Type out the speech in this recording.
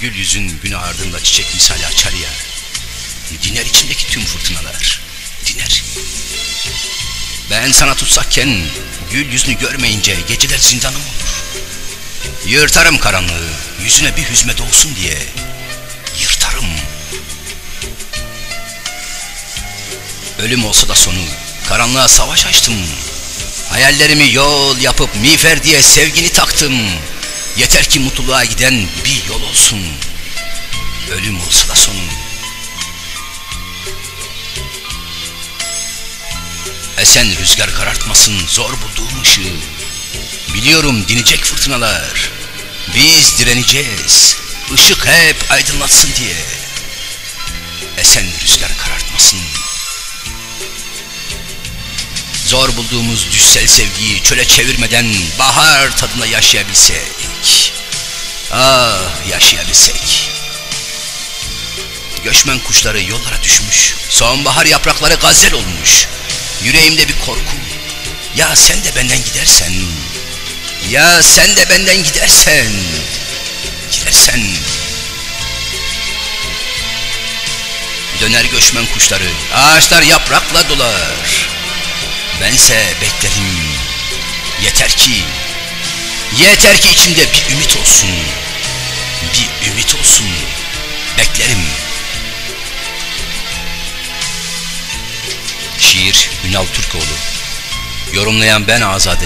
Gül yüzün günü ardında çiçek misali açar ya. Diner içimdeki tüm fırtınalar. Diner. Ben sana tutsakken gül yüzünü görmeyince geceler zindanım olur. Yırtarım karanlığı yüzüne bir hüzme doğsun diye. Yırtarım. Ölüm olsa da sonu karanlığa savaş açtım. Hayallerimi yol yapıp miğfer diye sevgini taktım. Yeter ki mutluluğa giden bir yol olsun. Ölüm olsa da sonu. Esen rüzgar karartmasın zor bulduğum ışığı. Biliyorum dinecek fırtınalar. Biz direneceğiz. Işık hep aydınlatsın diye. Esen rüzgar karartmasın. Zor bulduğumuz düşsel sevgiyi çöle çevirmeden bahar tadında yaşayabilsek. Ah yaşayabilsek. Göçmen kuşları yollara düşmüş. Sonbahar yaprakları gazel olmuş. Yüreğimde bir korku. Ya sen de benden gidersen. Ya sen de benden gidersen. Gidersen. Döner göçmen kuşları. Ağaçlar yaprakla dolar. Bense beklerim. Yeter ki. Yeter ki içimde bir ümit olsun. Bir ümit olsun. Beklerim. Şiir Ünal Türkoğlu Yorumlayan ben Azade